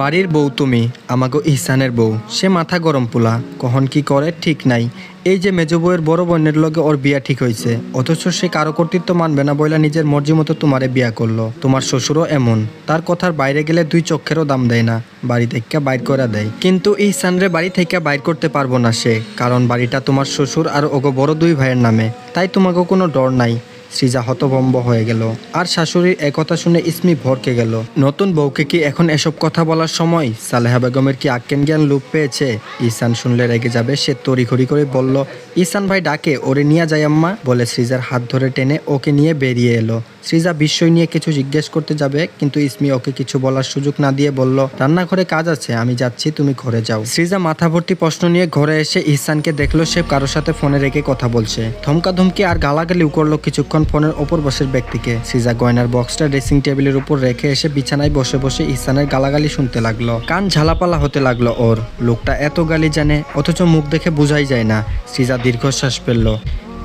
বাড়ির বউ তুমি, আমাগো ইহসানের বউ। সে মাথা গরম পোলা কখন কি করে ঠিক নাই। এই যে মেজ বউয়ের বড় বোনের লগে ওর বিয়া ঠিক হয়েছে অথচ সে কারও কর্তৃত্ব মানবে না বইলা নিজের মর্জি মতো তোমারে বিয়া করল। তোমার শ্বশুরও এমন, তার কথার বাইরে গেলে দুই চক্ষেরও দাম দেয় না, বাড়ি থেকে বাইর করে দেয়। কিন্তু ইহসানরে বাড়ি থেকে বাইর করতে পারব না সে, কারণ বাড়িটা তোমার শ্বশুর আর ওগো বড় দুই ভাইয়ের নামে। তাই তোমাকে কোনো ডর নাই। সৃজা হতভম্ব হয়ে গেল। আর শাশুড়ির একথা শুনে ইসমি ভরকে গেল। নতুন বউকে কি এখন এসব কথা বলার সময় সালেহা বেগমের কি আক্কেন জ্ঞান লুপ পেয়েছে? ঈশান শুনলে রেগে যাবে, সে তড়িঘড়ি করে বলল ঈশান ভাই ডাকে, ওরে নিয়ে যায় আম্মা, বলে সৃজার হাত ধরে টেনে ওকে নিয়ে বেরিয়ে এলো। সৃজা বিস্ময় নিয়ে কিছু জিজ্ঞেস করতে যাবে, কিন্তু ইসমি ওকে কিছু বলার সুযোগ না দিয়ে বলল, রান্নাঘরে কাজ আছে, আমি যাচ্ছি, তুমি ঘরে যাও। সৃজা মাথা ভর্তি প্রশ্ন নিয়ে ঘরে এসে ইহসানকে দেখল, সে কারোর সাথে ফোনে রেখে কথা বলছে। ধমকা ধমকি আর গালাগালিও করল কিছুক্ষণ ফোনের ওপর বসের ব্যক্তিকে। সৃজা গয়নার বক্সটা ড্রেসিং টেবিলের উপর রেখে এসে বিছানায় বসে বসে ইহসানের গালাগালি শুনতে লাগল। কান ঝালাপালা হতে লাগল ওর। লোকটা এত গালি জানে, অথচ মুখ দেখে বোঝাই যায় না। সৃজা দীর্ঘশ্বাস ফেলল।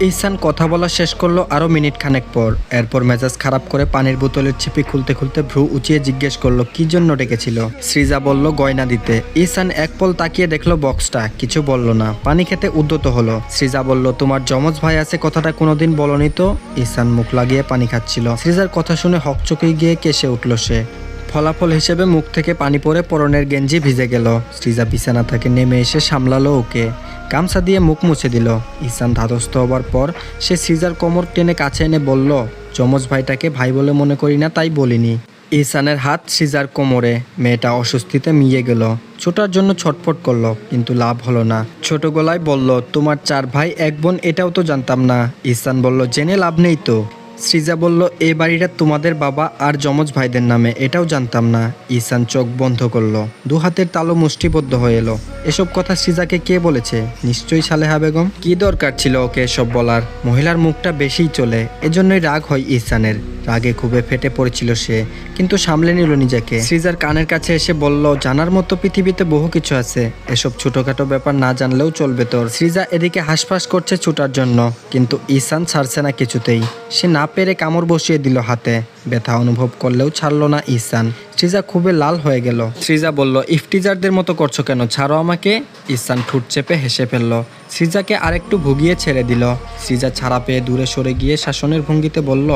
ইহসান কথা বলা শেষ করল আরও মিনিট খানেক পর। এরপর মেজাজ খারাপ করে পানির বোতলের ছিপি খুলতে খুলতে ভ্রু উঁচিয়ে জিজ্ঞেস করল, কি জন্য ডেকেছিল? সৃজা বলল, গয়না দিতে। ইহসান এক পল তাকিয়ে দেখল বক্সটা, কিছু বলল না। পানি খেতে উদ্যত হলো। সৃজা বলল, তোমার যমজ ভাই আছে, কথাটা কোনোদিন বলনি তো? ইহসান মুখ লাগিয়ে পানি খাচ্ছিল। সৃজার কথা শুনে হকচকে গিয়ে কেসে উঠল সে। ফলাফল হিসেবে মুখ থেকে পানি পড়ে পরনের গেঞ্জি ভিজে গেল। সৃজা বিছানা থেকে নেমে এসে সামলালো ওকে। গামছা দিয়ে মুখ মুছে দিল। ঈশান ধাতস্থ হবার পর সে সৃজার কোমর টেনে কাছে এনে বলল যমজ ভাইটাকে ভাই বলে মনে করি না, তাই বলিনি। ঈশানের হাত সৃজার কোমরে। মেয়েটা অস্বস্তিতে মিয়ে গেল। ছোটার জন্য ছটফট করল, কিন্তু লাভ হলো না। ছোট গলায় বলল, তোমার চার ভাই, এক বোন, এটাও তো জানতাম না। ঈশান বলল, জেনে লাভ নেই তো। সৃজা বলল, এ বাড়িটা তোমাদের বাবা আর যমজ ভাইদের নামে। এটাও জানতাম না। ঈশান চোখ বন্ধ করল। দু হাতের তালো মুষ্টিবদ্ধ হয়ে এলো। এসব কথা সৃজাকে কে বলেছে? নিশ্চয়ই সালেহা বেগম? কি দরকার ছিল ওকে এসব বলার? মহিলার মুখটা বেশিই চলে। এজন্যই রাগ হয় ঈশানের। রাগে খুবই ফেটে পড়েছিল সে, কিন্তু সামলে নিল নিজেকে। সৃজার কানের কাছে এসে বলল, জানার মতো পৃথিবীতে বহু কিছু আছে, এসব ছোটখাটো ব্যাপার না জানলেও চলবে তোর। সৃজা এদিকে হাসফাস করছে ছুটার জন্য, কিন্তু ঈশান ছাড়ছে না কিছুতেই। সে না পেরে কামড় বসিয়ে দিল হাতে। ব্যথা অনুভব করলেও ছাড়লো না ঈশান সৃজা খুবই লাল হয়ে গেল। সৃজা বলল ইফটিজারদের মতো করছ কেন? ছাড়ো আমাকে। ঈশান ঠুট চেপে হেসে ফেলল। সৃজাকে আরেকটু ভুগিয়ে ছেড়ে দিল। সৃজা ছাড়া পেয়ে দূরে সরে গিয়ে শাসনের ভঙ্গিতে বলল,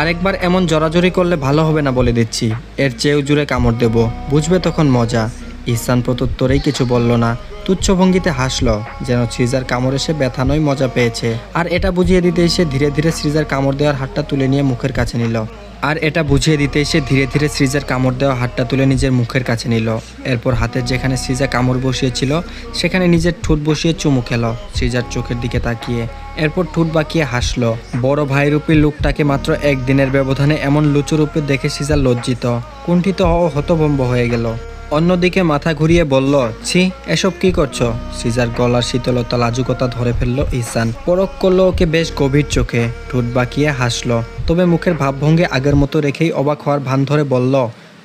আরেকবার এমন জড়াজড়ি করলে ভালো হবে না বলে দিচ্ছি। এর চেয়েও জুড়ে কামড় দেব। বুঝবে তখন মজা। ঈশান প্রত্যুত্তরেই কিছু বলল না। তুচ্ছ ভঙ্গিতে হাসলো, যেন সৃজার কামড় এসে ব্যথা নয় মজা পেয়েছে। আর এটা বুঝিয়ে দিতে এসে ধীরে ধীরে সৃজার কামড় দেওয়ার হাতটা তুলে নিয়ে মুখের কাছে নিল। আর এটা বুঝিয়ে দিতে এসে ধীরে ধীরে সৃজার কামড় দেওয়া হাতটা তুলে নিজের মুখের কাছে নিল। এরপর হাতের যেখানে সৃজা কামড় বসিয়েছিল, সেখানে নিজের ঠোঁট বসিয়ে চুমু খেলো। সৃজার চোখের দিকে তাকিয়ে এরপর ঠোঁট বাঁকিয়ে হাসলো। বড় ভাইরূপী লোকটাকে মাত্র একদিনের ব্যবধানে এমন লুচুরূপে দেখে সৃজা লজ্জিত, কুণ্ঠিত হতভম্ব হয়ে গেল। অন্যদিকে মাথা ঘুরিয়ে বলল, ছি, এসব কি করছ? সিজার গলার শীতলতা লাজুকতা ধরে ফেলল ইসান পরক করল ওকে বেশ গভীর চোখে ঠোঁট বাঁকিয়ে হাসলো। তবে মুখের ভাবভঙ্গে আগের মতো রেখেই অবাক হওয়ার ভান ধরে বলল,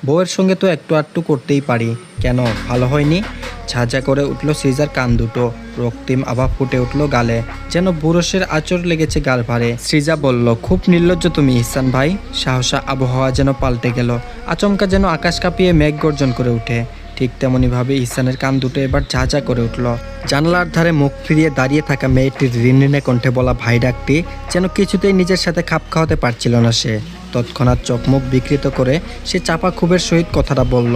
বউয়ের সঙ্গে তো একটু আটটু করতেই পারি। কেন, ভালো হয়নি? ঝাঁঝা করে উঠল সিজার কান দুটো। রক্তিম আভা ফুটে উঠল গালে। যেন বুরসের আচর লেগেছে গাল ভারে। সৃজা বলল, খুব নির্লজ্জ তুমি, ইহসান ভাই। সাহসা আবহাওয়া যেন পাল্টে গেল। আচমকা যেন আকাশ কাঁপিয়ে মেঘ গর্জন করে উঠে। ঠিক তেমনইভাবে ইহসানের কান দুটো এবার ঝাঁঝা করে উঠল। জানলার ধারে মুখ ফিরিয়ে দাঁড়িয়ে থাকা মেয়েটির রিনরিনে কণ্ঠে বলা ভাই ডাকটি যেন কিছুতেই নিজের সাথে খাপ খাওয়াতে পারছিল না সে। তৎক্ষণাৎ চোখ মুখ বিকৃত করে সে চাপা ক্ষোভের সহিত কথাটা বলল,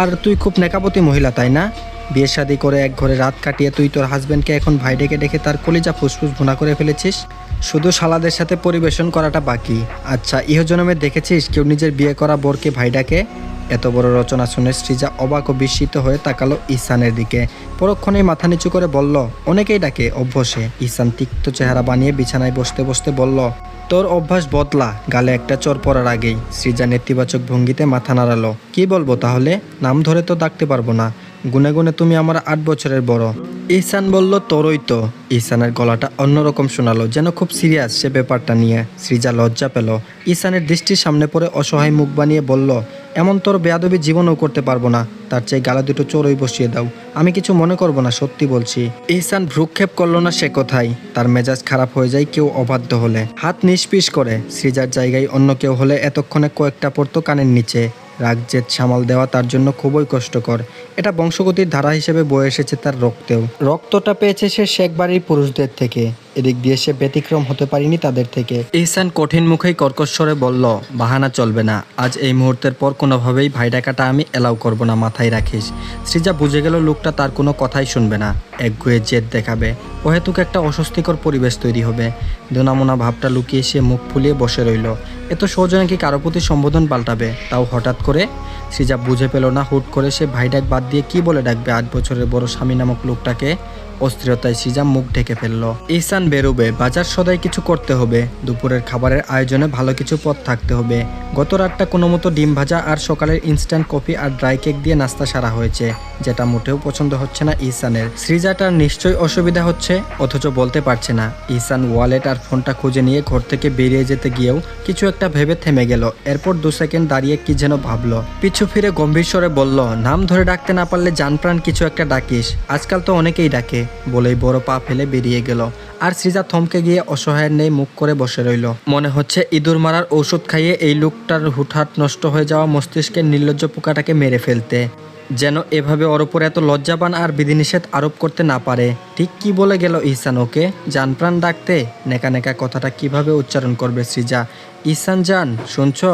আর তুই খুব নেকাপতি মহিলা, তাই না? বিয়ে শাদি করে এক ঘরে রাত কাটিয়ে তুই তোর হাজব্যান্ডকে এখন ভাই ডেকে ডেকে তার কলিজা ফুসফুস ভুনা করে ফেলেছিস? শুধু শালাদের সাথে পরিবেশন করাটা বাকি। আচ্ছা ইহজনমে দেখেছিস কেউ নিজের বিয়ে করা বোরকে ভাই ডাকে? এত বড় রচনা শুনে সৃজা অবাক ও বিস্মিত হয়ে তাকালো ঈশানের দিকে। পরক্ষণেই মাথা নিচু করে বলল, অনেকেই ডাকে অভ্যসে। ঈশান তিক্ত চেহারা বানিয়ে বিছানায় বসতে বসতে বলল, তোর অভ্যাস বদলা, গালে একটা চর পড়ার আগেই। সৃজা নেতিবাচক ভঙ্গিতে মাথা নাড়ালো, কি বলব তাহলে? নাম ধরে তো ডাকতে পারব না। গুনে গুনে তুমি আমার আট বছরের বড়। ঈশান বলল, তোরই তো। ঈশানের গলাটা অন্যরকম শোনালো, যেন খুব সিরিয়াস সে ব্যাপারটা নিয়ে। সৃজা লজ্জা পেল। ঈশানের দৃষ্টির সামনে পড়ে অসহায় মুখ বানিয়ে বলল, এমন তোর বেয়াদবি জীবনও করতে পারব না। তার চেয়ে গালা দুটো চোরই বসিয়ে দাও। আমি কিছু মনে করব না, সত্যি বলছি। ইহসান ভ্রুক্ষেপ করল না সে কথাই তার মেজাজ খারাপ হয়ে যায় কেউ অবাধ্য হলে। হাত নিষ্পিস করে। সৃজার জায়গায় অন্য কেউ হলে এতক্ষণে কয়েকটা পড়তো কানের নিচে। রাগ জেদ সামাল দেওয়া তার জন্য খুবই কষ্টকর। এটা বংশগতির ধারা হিসেবে বয়ে এসেছে তার রক্তেও। রক্তটা পেয়েছে সে শেখ বাড়ির পুরুষদের থেকে। এদিক দিয়ে সে ব্যতিক্রম হতে পারিনি তাদের থেকে। ইহসান কঠিন মুখেই কর্কশ্বরে বলল বাহানা চলবে না। আজ এই মুহূর্তের পর কোনোভাবেই ভাই ডাকাটা আমি এলাও করব না মাথায় রাখিস। সৃজা বুঝে গেল লোকটা তার কোনো কথাই শুনবে না। একগুয়ে জেদ দেখাবে। অহেতুক একটা অস্বস্তিকর পরিবেশ তৈরি হবে। দোনামোনা ভাবটা লুকিয়ে সে মুখ ফুলিয়ে বসে রইল। এত সহজে নাকি কারও প্রতি সম্বোধন পাল্টাবে? তাও হঠাৎ করে? সে যা বুঝে পেল না, হুট করে সে ভাই ডাক বাদ দিয়ে কি বলে ডাকবে আট বছরের বড় স্বামী নামক লোকটাকে? অস্থিরতায় সিজাম মুখ ঢেকে ফেলল। ইহসান বেরোবে, বাজার সদাই কিছু করতে হবে। দুপুরের খাবারের আয়োজনে ভালো কিছু পথ থাকতে হবে। গত রাতটা কোনো মতো ডিম ভাজা আর সকালের ইনস্ট্যান্ট কফি আর ড্রাই কেক দিয়ে নাস্তা সারা হয়েছে, যেটা মোটেও পছন্দ হচ্ছে না ইহসানের। সৃজাটার নিশ্চয়ই অসুবিধা হচ্ছে, অথচ বলতে পারছে না। ইহসান ওয়ালেট আর ফোনটা খুঁজে নিয়ে ঘর থেকে বেরিয়ে যেতে গিয়েও কিছু একটা ভেবে থেমে গেল। এরপর দু সেকেন্ড দাঁড়িয়ে কি যেন ভাবলো। পিছু ফিরে গম্ভীর স্বরে বলল, নাম ধরে ডাকতে না পারলে জানপ্রাণ কিছু একটা ডাকিস। আজকাল তো অনেকেই ডাকে। বলেই বড় পা ফেলে বেরিয়ে গেল। আর সৃজা থমকে গিয়ে অসহায়ের নেই মুখ করে বসে রইল। মনে হচ্ছে ইঁদুর মারার ঔষধ খাইয়ে এই লোকটার হুটহাট নষ্ট হয়ে যাওয়া মস্তিষ্কের নির্লজ্জ পোকাটাকে মেরে ফেলতে। যেন এভাবে ওর উপর এত লজ্জাবান আর বিধিনিষেধ আরোপ করতে না পারে। ঠিক কি বলে গেল ইহসান ওকে? জানপ্রাণ ডাকতে নেকা নেকা কথাটা কীভাবে উচ্চারণ করবে সৃজা? ইহসান জান, শুনছ?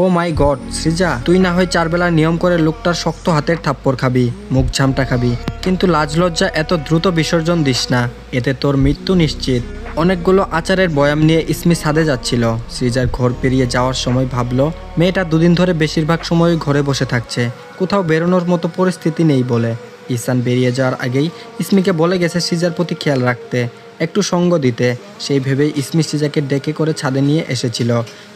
ও মাই গড, সৃজা, তুই না হয় চারবেলা নিয়ম করে লোকটার শক্ত হাতের থাপ্পড় খাবি, মুখ ঝামটা খাবি। কিন্তু লাজ লজ্জা এত দ্রুত বিসর্জন দিস না, এতে তোর মৃত্যু নিশ্চিত। অনেকগুলো আচারের বয়াম নিয়ে ইসমি ছাদে যাচ্ছিল। সৃজার ঘর পেরিয়ে যাওয়ার সময় ভাবলো, মেয়েটা দুদিন ধরে বেশিরভাগ সময় ঘরে বসে থাকছে, কোথাও বেরোনোর মতো পরিস্থিতি নেই বলে। ইসান বেরিয়ে যাওয়ার আগেই ইসমিকে বলে গেছে সৃজার প্রতি খেয়াল রাখতে। একটু সঙ্গ দিতে। সেই ভেবেই ইসমি সিজাকে ডেকে করে ছাদে নিয়ে এসেছিল।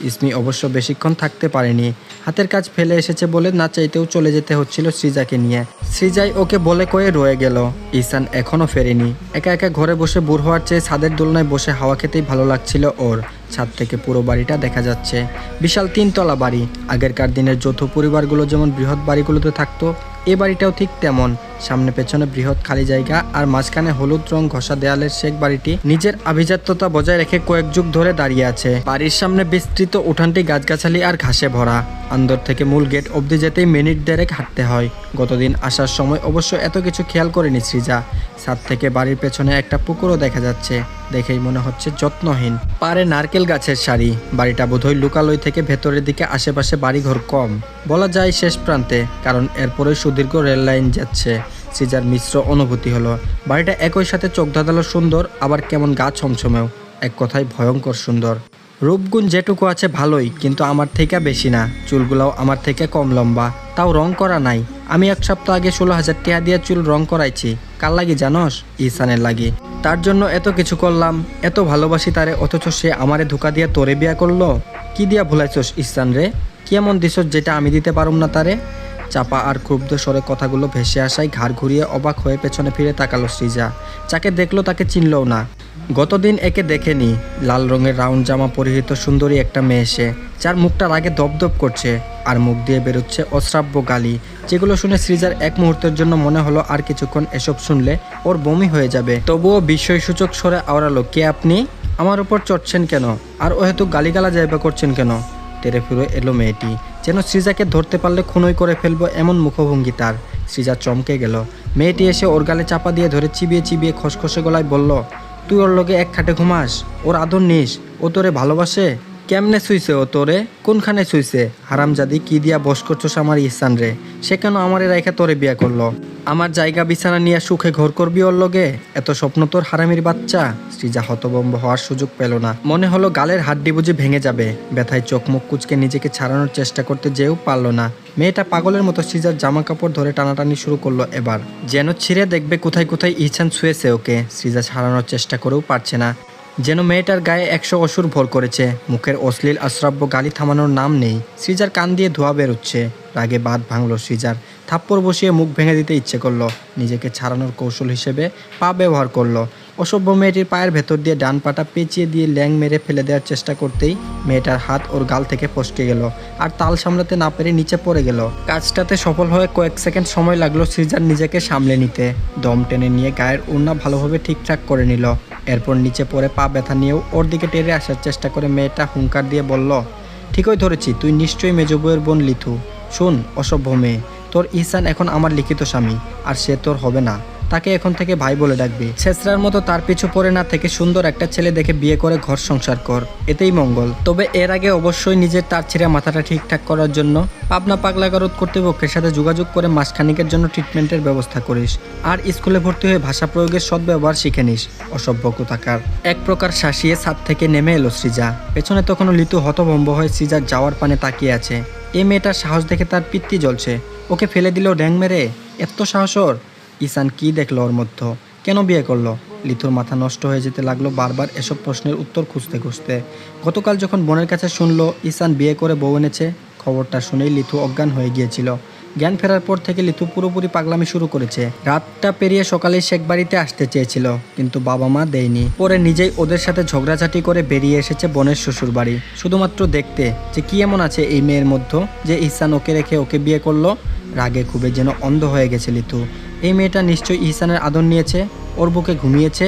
ইসমি অবশ্য বেশিক্ষণ থাকতে পারেনি। হাতের কাজ ফেলে এসেছে বলে না চাইতেও চলে যেতে হচ্ছিল সৃজাকে নিয়ে। সৃজাই ওকে বলে কয়ে রয়ে গেল। ইসান এখনও ফেরেনি। একা একা ঘরে বসে বুড় হওয়ার চেয়ে ছাদের দোলনায় বসে হাওয়া খেতেই ভালো লাগছিল ওর। ছাদ থেকে পুরো বাড়িটা দেখা যাচ্ছে। বিশাল তিনতলা বাড়ি। আগেরকার দিনের যৌথ পরিবারগুলো যেমন বৃহৎ বাড়িগুলোতে থাকতো, এ বাড়িটাও ঠিক তেমন। সামনে পেছনে বৃহৎ খালি জায়গা আর মাঝখানে হলুদ রং ঘষা দেয়ালের শেখ বাড়িটি নিজের আভিজাত্যতা বজায় রেখে কয়েক যুগ ধরে দাঁড়িয়ে আছে। বাড়ির সামনে বিস্তৃত উঠানটি গাছগাছালি আর ঘাসে ভরা। আন্দর থেকে মূল গেট অবধি যেতেই মিনিট দেড়েক হাঁটতে হয়। গতদিন আসার সময় অবশ্য এত কিছু খেয়াল করেনি সৃজা। ছাদ থেকে বাড়ির পেছনে একটা পুকুরও দেখা যাচ্ছে। দেখেই মনে হচ্ছে যত্নহীন। পারে নারকেল গাছের সারি বাড়িটা বোধহয় লুকালয় থেকে ভেতরের দিকে আশেপাশে বাড়িঘর কম। বলা যায় শেষ প্রান্তে, কারণ এরপরে সুদীর্ঘ রেল লাইন যাচ্ছে। সিজার মিশ্র অনুভূতি হলো, বাড়িটা একই সাথে চোখ ধাঁধালো সুন্দর, আবার কেমন গা ছমছমেও। এক কথায় ভয়ঙ্কর সুন্দর। রূপগুণ যেটুকু আছে ভালোই, কিন্তু আমার থেকে বেশি না। চুলগুলাও আমার থেকে কম লম্বা। তাও রং করা নাই। আমি এক সপ্তাহ আগে ষোলো হাজার টাকা দিয়ে চুল রং করাইছি। কার লাগি জানস? ইসানের লাগি। তার জন্য এত কিছু করলাম, এত ভালোবাসি তারে, অথচ সে আমারে ধোকা দিয়ে তোরে বিয়া করল? কি দিয়া ভুলাইছস ইসান রে? কি এমন দিছস যেটা আমি দিতে পারুম না তারে? চাপা আর ক্ষুব্ধ স্বরে কথাগুলো ভেসে আসায় ঘাড় ঘুরিয়ে অবাক হয়ে পেছনে ফিরে তাকালো সৃজা। যাকে দেখল তাকে চিনলও না। গতদিন একে দেখেনি। লাল রঙের রাউন্ড জামা পরিহিত সুন্দরী একটা মেয়ে সে, যার মুখটা রাগে দপদপ করছে। আর মুখ দিয়ে বেরোচ্ছে অশ্রাব্য গালি, যেগুলো শুনে সৃজার এক মুহূর্তের জন্য মনে হলো আর কিছুক্ষণ এসব শুনলে ওর বমি হয়ে যাবে। তবুও বিস্ময়সূচক স্বরে আওড়ালো, কে আপনি? আমার উপর চটছেন কেন? আর ও হেতু গালিগালা জায়গা করছেন কেন? তেরে ফিরে এলো মেয়েটি, যেন সৃজাকে ধরতে পারলে খুনই করে ফেলব এমন মুখভঙ্গি তার। সৃজা চমকে গেল। মেয়েটি এসে ওর গালে চাপা দিয়ে ধরে চিবিয়ে চিবিয়ে খসখসে গলায় বলল, তুই ওর লগে এক খাটে ঘুমাস? ওর আদর নিস? ও তোরে ভালোবাসে? কেমনে শুইছে ও তোরে? কোনখানে শুইছে হারামজাদি, কি দিয়া বস করছোস আমার ইসান রে? সে কেন আমারে রাইখা তোরে বিয়া করল? আমার জায়গা বিছানা নিয়ে সুখে ঘর করবি ওর লগে? এত স্বপ্ন তোর হারামির বাচ্চা? সৃজা হতবম্ব হওয়ার সুযোগ পেল না। মনে হলো গালের হাড্ডি বুঝি ভেঙে যাবে। ব্যথায় চোখ মুখ কুচকে নিজেকে ছাড়ানোর চেষ্টা করতে যেও পারল না। মেয়েটা পাগলের মতো সৃজার জামা কাপড় ধরে টানাটানি শুরু করল এবার। যেন ছিঁড়ে দেখবে কোথায় কোথায় ইছান ছুঁয়েছে ওকে। সৃজা ছাড়ানোর চেষ্টা করেও পারছে না। যেন মেয়েটার গায়ে একশো অসুর ভর করেছে। মুখের অশ্লীল, আশ্রাব্য গালি থামানোর নাম নেই। সৃজার কান দিয়ে ধোয়া বেরোচ্ছে। রাগে বাদ ভাঙল সৃজার। থাপ্পড় বসিয়ে মুখ ভেঙে দিতে ইচ্ছে করল। নিজেকে ছাড়ানোর কৌশল হিসেবে পা ব্যবহার করল। অসভ্য মেয়েটির পায়ের ভেতর দিয়ে ডান পাটা পেঁচিয়ে দিয়ে ল্যাং মেরে ফেলে দেওয়ার চেষ্টা করতেই মেয়েটার হাত ওর গাল থেকে ফসকে গেল আর তাল সামলাতে না পেরে নিচে পড়ে গেল। কাজটাতে সফল হয়ে কয়েক সেকেন্ড সময় লাগল সৃজার নিজেকে সামলে নিতে। দম টেনে নিয়ে গায়ের ওড়না ভালোভাবে ঠিকঠাক করে নিল। এরপর নিচে পড়ে পা ব্যথা নিয়েও ওর দিকে টেরে আসার চেষ্টা করে মেয়েটা হুঙ্কার দিয়ে বলল, ঠিকই ধরেছি, তুই নিশ্চয়ই মেজ বউয়ের বোন লিথু। শোন, অসভ্য মেয়ে, তোর ইহসান এখন আমার লিখিত স্বামী, আর সে তোর হবে না। তাকে এখন থেকে ভাই বলে ডাকবি। ছেসরার মতো তার পিছু পড়ে না থেকে সুন্দর একটা ছেলে দেখে বিয়ে করে ঘর সংসার কর। এতেই মঙ্গল। তবে এর আগে অবশ্যই নিজের তার ছিঁড়ে মাথাটা ঠিকঠাক করার জন্য পাবনা পাগলা পাগলাগারদ কর্তৃপক্ষের সাথে যোগাযোগ করে মাসখানিকের জন্য ট্রিটমেন্টের ব্যবস্থা করিস। আর স্কুলে ভর্তি হয়ে ভাষা প্রয়োগের সদ্ব্যবহার শিখে নিস। অসভ্য কোথাকার এক প্রকার শাসিয়ে ছাদ থেকে নেমে এলো সৃজা। পেছনে তখনও লিতু হতভম্ব হয়ে সৃজার যাওয়ার পানে তাকিয়ে আছে। এই মেয়েটার সাহস দেখে তার পিত্তি জ্বলছে। ওকে ফেলে দিল ড্যাং মেরে? এত সাহস ঈশান কি দেখল ওর মধ্যে? কেন বিয়ে করল? লিথুর মাথা নষ্ট হয়ে যেতে লাগল বারবার এসব প্রশ্নের উত্তর খুঁজতে খুঁজতে। গতকাল যখন বোনের কাছে শুনলো ঈশান বিয়ে করে বউ এনেছে, খবরটা শুনেই লিথু অজ্ঞান হয়ে গিয়েছিল। জ্ঞান ফেরার পর থেকে লিথু পুরোপুরি পাগলামি শুরু করেছে। রাতটা পেরিয়ে সকালে শেখ বাড়িতে আসতে চেয়েছিল, কিন্তু বাবা মা দেয়নি। পরে নিজেই ওদের সাথে ঝগড়াঝাটি করে বেরিয়ে এসেছে বোনের শ্বশুর বাড়ি শুধুমাত্র দেখতে যে কি এমন আছে এই মেয়ের মধ্যে, যে ইহসান ওকে রেখে ওকে বিয়ে করল, রাগে খুবই যেন অন্ধ হয়ে গেছে লিতু এই মেয়েটা নিশ্চয়ই ইহসানের আদর নিয়েছে ওর বুকে ঘুমিয়েছে।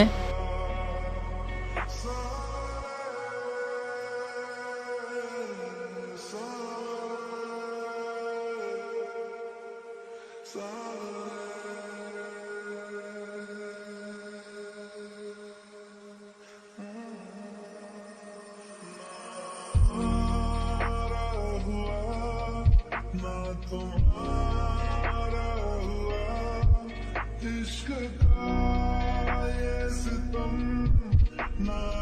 इश्क का ये सितम नागवारा